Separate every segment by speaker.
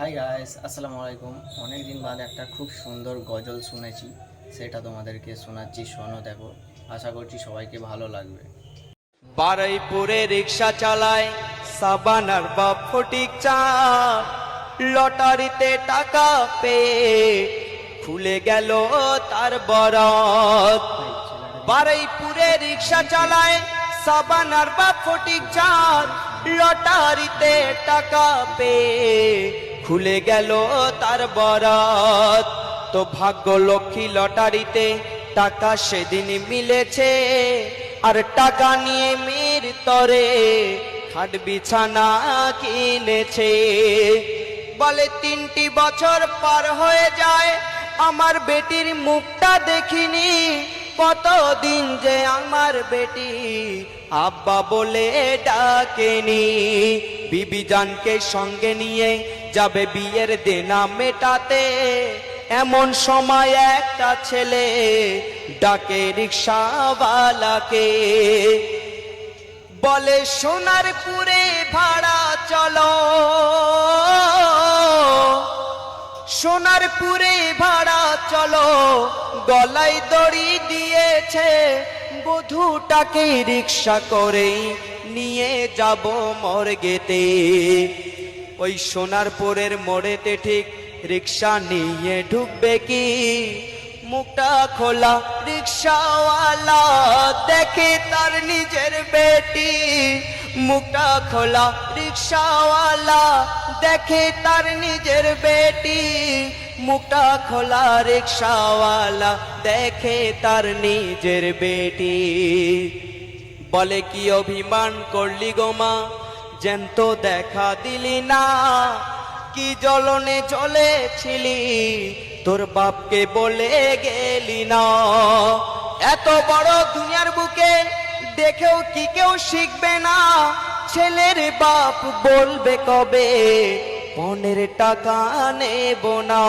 Speaker 1: Hi guys আসসালামু আলাইকুম। অনেক দিন বাদে একটা খুব সুন্দর গজল শুনেছি, সেটা তোমাদেরকে শোনাচ্ছি, শোনো দেখো। আশা করছি সবাইকে ভালো লাগবে।
Speaker 2: বারাইপুরে রিক্সা চালায়, সাবানার বাপ ফটিক চা লটারিতে টাকা পেয়ে খুলে গেল তার বরাত বারাইপুরে রিক্সা চালায়, সাবানার বাপ ফটিক চাঁদ। লটারিতে টাকা পেয়ে খুলে গেল তার বরাত। তো ভাগ্য লক্ষ্মী লটারিতে টাকা সেদিন মিলেছে। আর টাকা নিয়ে মেয়ের তরে খাট বিছানা কিনেছে। বলে, তিনটি বছর পার হয়ে যায়, আমার বেটির মুখটা দেখিনি। কতদিন যে আমার বেটি আব্বা বলে ডাকেনি। বিবি জানকে সঙ্গে নিয়ে যাবে বিয়ের দেনা মেটাতে। এমন সময় একটা ছেলে ডাকে রিক্সাওয়ালাকে। বলে সোনার সোনারপুরে ভাড়া চলো। সোনারপুরে ভাড়া চলো, গলায় দড়ি দিয়েছে বধুটাকে রিক্সা করে নিয়ে যাব মর্গেতে। ওই সোনারপুরের মোড়েতে ঠিক রিক্সা নিয়ে ঢুকবে কি? মুখটা খোলা, রিক্সাওয়ালা দেখে তার নিজের বেটি মুখটা খোলা, রিক্সাওয়ালা দেখে তার নিজের বেটি। মুখটা খোলা, রিক্সাওয়ালা দেখে তার নিজের বেটি। বলে, কি অভিমান করলি গোমা জ্যান্ত দেখা দিলি না। কি জলনে চলেছিলি, তোর বাপকে বলে গেলি না। এত বড় দুনিয়ার বুকে দেখেও কি কেউ শিখবে না? ছেলের বাপ বলবে কবে? পনেরো টাকা নেব না।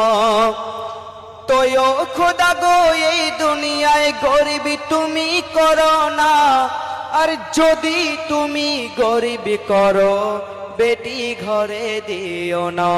Speaker 2: তোয় খোদা গো, এই দুনিয়ায় গরিবি তুমি করো না। আর যদি তুমি গরিবি করো, বেটি ঘরে দিও না।